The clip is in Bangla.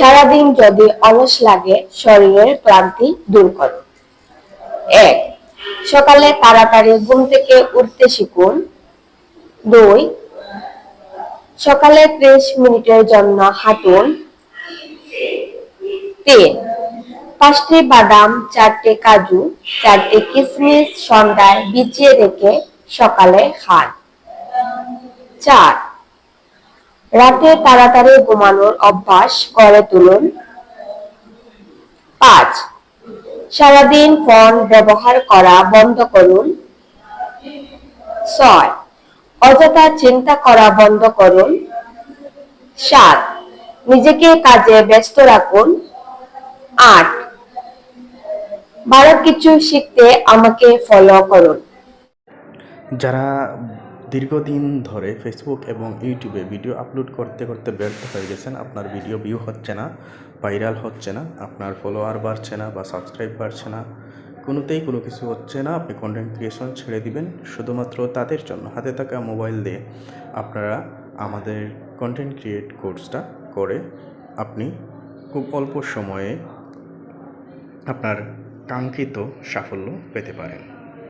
সারাদিন যদি অলস লাগে, শরীরের ক্লান্তি দূর করো। এক, সকালে তাড়াতাড়ি ঘুম থেকে উঠতে শিখুন। দুই, সকালে ত্রিশ মিনিটের জন্য হাঁটুন। তিন, পাঁচটি বাদাম, চারটে কাজু, চারটে কিশমিশ সন্ধ্যায় ভিজিয়ে রেখে সকালে খান। চার রাতে তাড়াতাড়ি ঘুমানোর অভ্যাস গড়ে তুলুন। পাঁচ, সারাদিন ফোন ব্যবহার করা বন্ধ করুন। ছয়, অযথা চিন্তা করা বন্ধ করুন। সাত, নিজেকে কাজে ব্যস্ত রাখুন। আট, ভালো কিছু শিখতে আমাকে ফলো করুন। যারা দীর্ঘদিন ধরে ফেসবুক এবং ইউটিউবে ভিডিও আপলোড করতে করতে ব্যর্থ হয়ে গেছেন। আপনার ভিডিও ভিউ হচ্ছে না ভাইরাল হচ্ছে না, আপনার ফলোয়ার বাড়ছে না বা সাবস্ক্রাইব বাড়ছে না। কোনোতেই কোনো কিছু হচ্ছে না। আপনি কন্টেন্ট ক্রিয়েশন ছেড়ে দিবেন। শুধুমাত্র তাদের জন্য। হাতে থাকা মোবাইল দিয়ে আপনারা আমাদের কন্টেন্ট ক্রিয়েট কোর্সটা করে আপনি খুব অল্প সময়ে আপনার কাঙ্ক্ষিত সাফল্য পেতে পারেন।